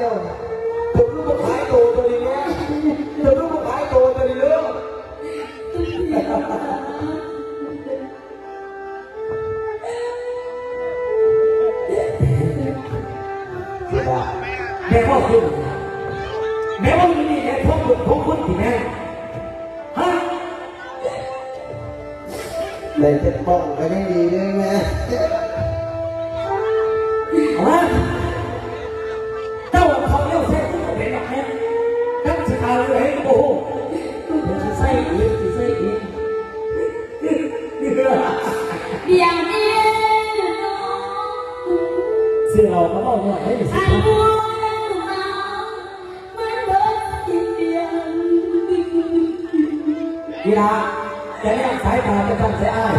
เดียผมรู้ว่าขายตัวตัวนี้เนี่ยจะรู้ว่าขายตัวตัวนี้เรื่อแม่พ่อคุณแม่พ่อคุณนี่แม่พ่อคุณพ่อคุณที่แม่ฮะเลยเจ็บป้องก็ยังดีเลย สายตาจะต้งเสียอาย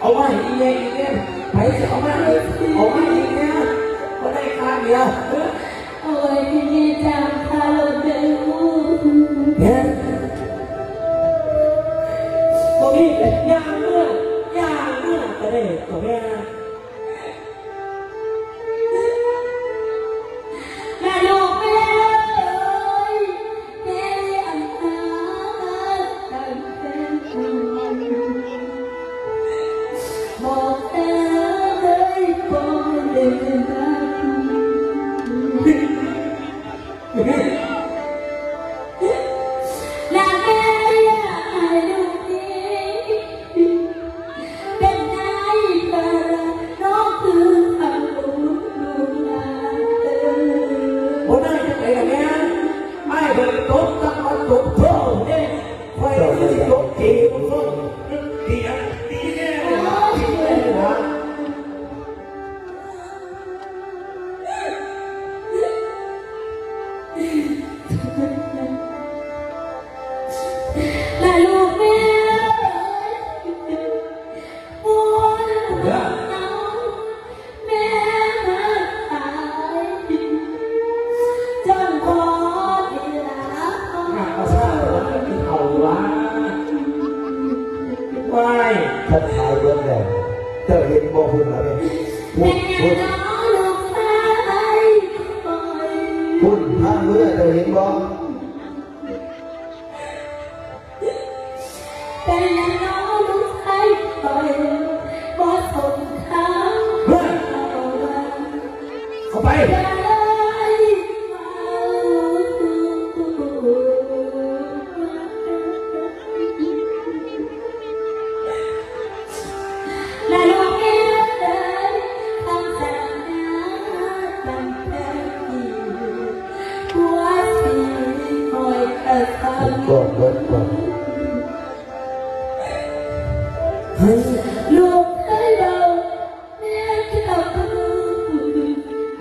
เอาไว้อีเย่อีเย่ไปเอาไว้เอาไว้อีเย่ก็ได้ข้าเดียว live ท่านหายเบื่อแล้วเจอเห็นบ่คุณแล้ะเรพูดพูด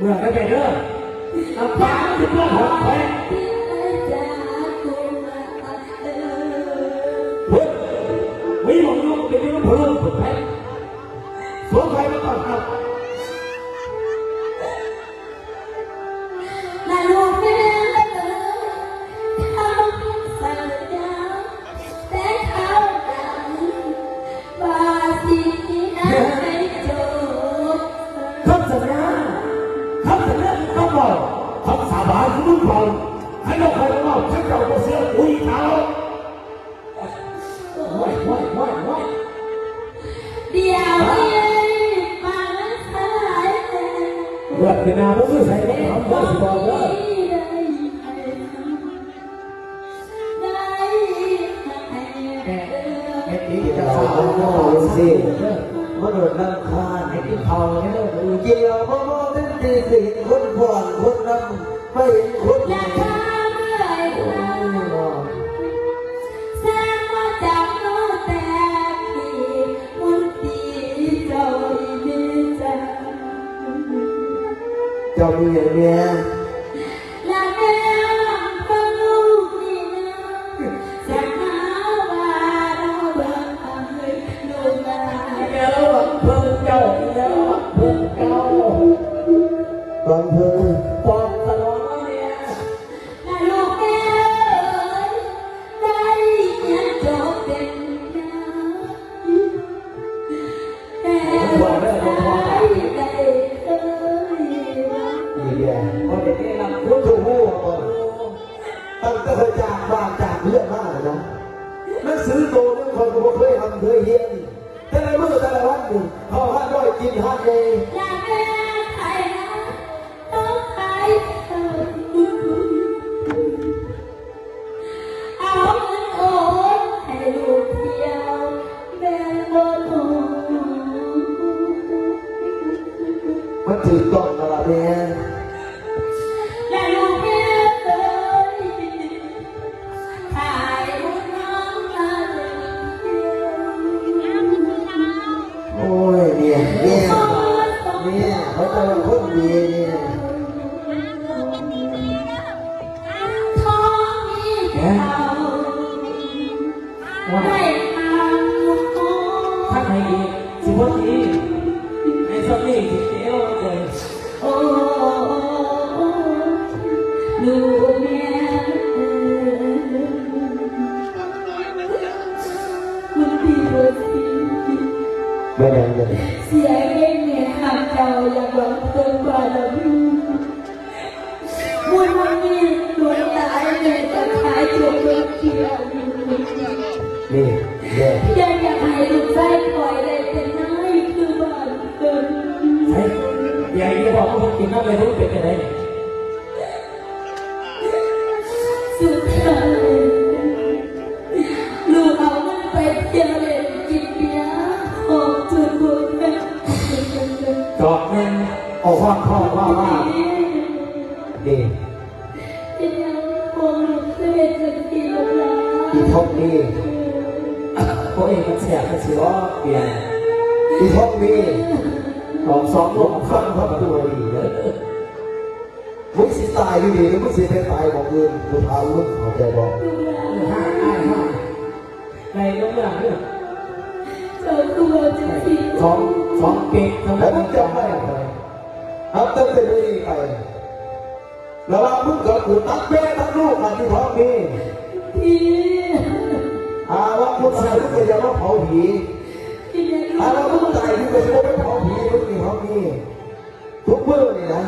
ื่อได้ไปเด้อเอาฟ้าที่เมไป ที่จวก็สิมันโดดน้ำคาในที่เผาเนี่ยเกี่ยวพ่อพ่อท่นตีสิคนผ่อนคนน้ำไม่เห็นคนราคาเมื่อไรสร้างมาจากโนแต่ที่มุนตีเจ้าดีจังเจ้ามีอย่างนี้ คนเด็เคยจากบ้าจากเยองมากเลยนะหนัสือโต่งคนก็เคยทำเคยเรียนแต่ละมื้อแต่ละวันผ่งพ่ด้อยกินห้าเลยอยากเวลาไทยนะต้อเอาเงินโอนให้ลูกเาวแม่บ่ถูกมันถือต้นะะแม่ ดีสิวันดีในสักนี่สิเดียวเลยโอ้ลูกเมียคุณพี่บุตรีไม่ได้เลยเสียเองเนี่ยหากเจ้าอยากหวังเกินกว่าเราอยู่บุญมันมีดวงตาเนี่ยจะขายจนเลิกเที่ยวนี่ กว่าผมกินน้ำเลยรู้เป็นยังไงสุดท้ายลูกเอามันไปเที่ยวเล่นกินเบียร์ของจุดบุญแม่จอบเงินออกความพ่อว่าว่านี่ที่ยังคงเคยจะกินลาอีท็อปนี่พวกเองมันเสียมันเสียว่าเปลี่ยนอีท็อป นี่สองสองลลงงข้างพระตัวดีเลยมึงสิตายดีๆมึงสิเป็นตายของมึงกูพาลูกเขาใจบอกห้าห้าห้าในโรงแรมเนี่ยเจ้าตัวจะทิ้งสองสองเก่งทั้งหมแล้วมึงจำได้ไหมครับตั้งแต่นี้ไปแล้วว่ามึงกับกูตัดแม่ตัดลูกกันที่ท้องนี่พี่อาว่าคุณชายมึงจะยังมาเผาผีอาว่ามึงตายมึงจะไม่เผาผีมึง เขามีทุเพื่อนี่นะ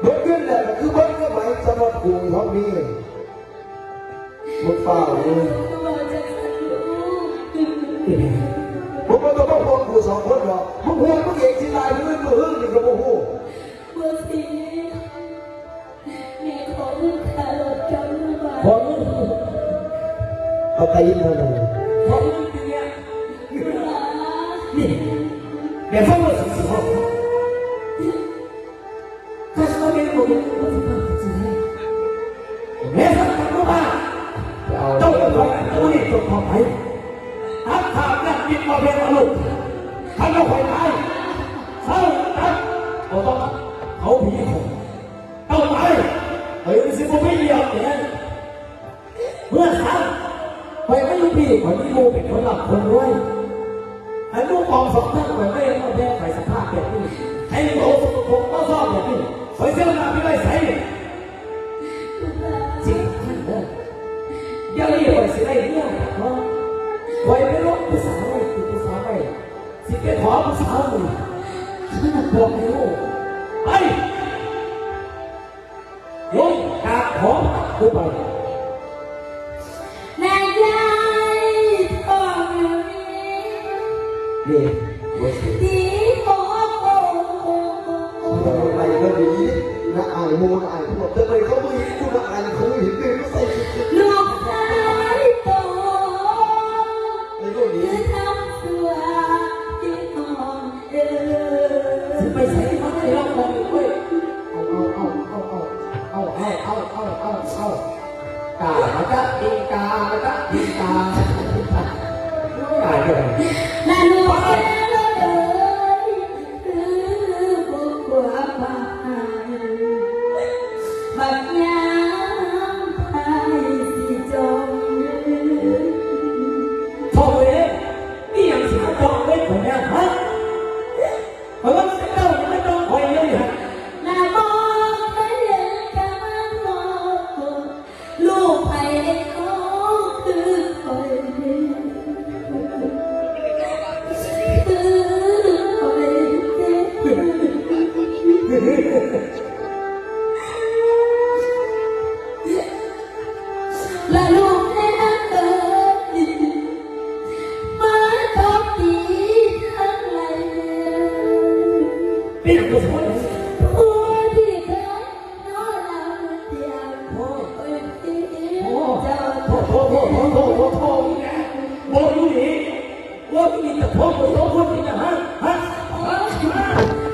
เบิดเงินแหละคือเบิดเงินไหมสำหรับกูเขามีมึงเปล่าเลยผมก็ต้องพบกูสองคนหรอกมึงพูดมึงเองสิตายมึงมึงหึ่งมึงก็พูดเมื่สิมีของมึงหลบจำมึงไปอมึงเอาไปยิงเลย กบินมาเป็นอารมณ์ท่านก็คอยตายเศร้าตัดเขาต้องเขาผีผมเอาไปเฮ้ยสิผมไม่เยี่ยมเนี่ยเมื่อครั้งไปไม่รู้พี่คนที่มูเป็นคนหลับคนรวยไอ้ลูกมองสองท่านไปไม่ต้องแยกไปสภาพแบบนี้ไอ้โตผมก็ชอบแบบนี้ไปเจ้าหน้าไม่ได้ใส่จริงท่านเด้อเดี๋ยวนี้ไปสิได้เนี่ยเนาะ คอยไม่รู้ภาษาไม่ภาษาไม่สิเกขอภาษาไม่ฉันบอกให้รู้ไปลงกาหอมกูไปนายยายพ่อหนูนี่ 我给你的婆婆说过你的啊啊啊！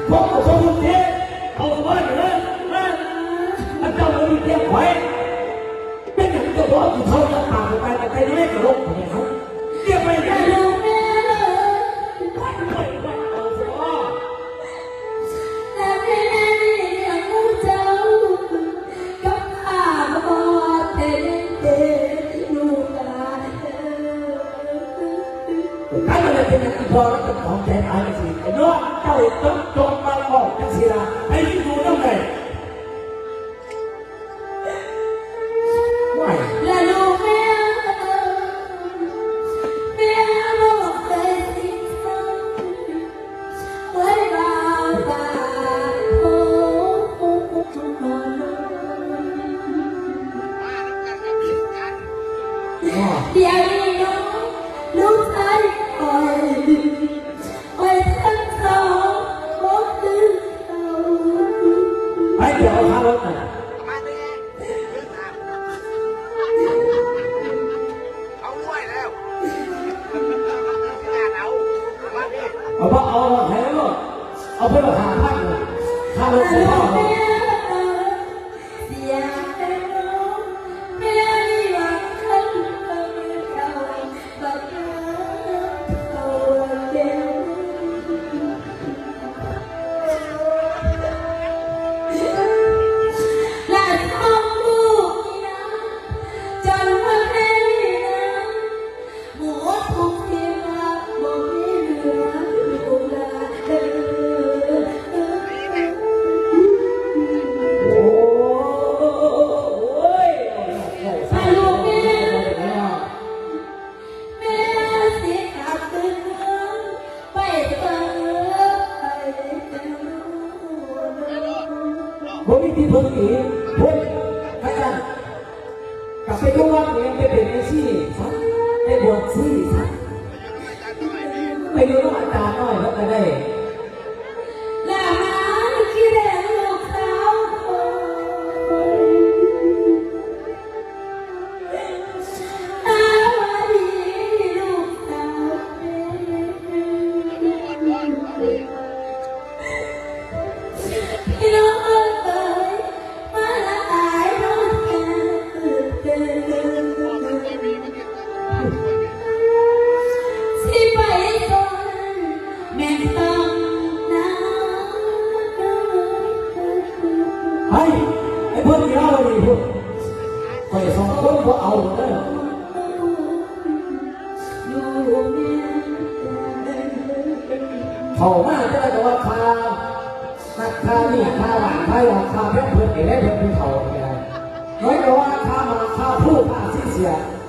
婆婆说过你，好吧，你呢？啊，俺叫我你别怀，别人就说你操着打着打着，该你那个老婆。 พอรับวจะของใจตายไสิไอ้น้องเจ้าต้องจงมาบอกจังสิละไอ้ที่ดูต้องไงไหวและลูกแม่แม่ติฉัตาอ้โอ้อ้โอ้เดี๋ยว 他们做到 ชื่อฉันไม่รู้ว่าอาจารย์น้อยเขได้ ในเพลง看，没有啊，他นี่ยน้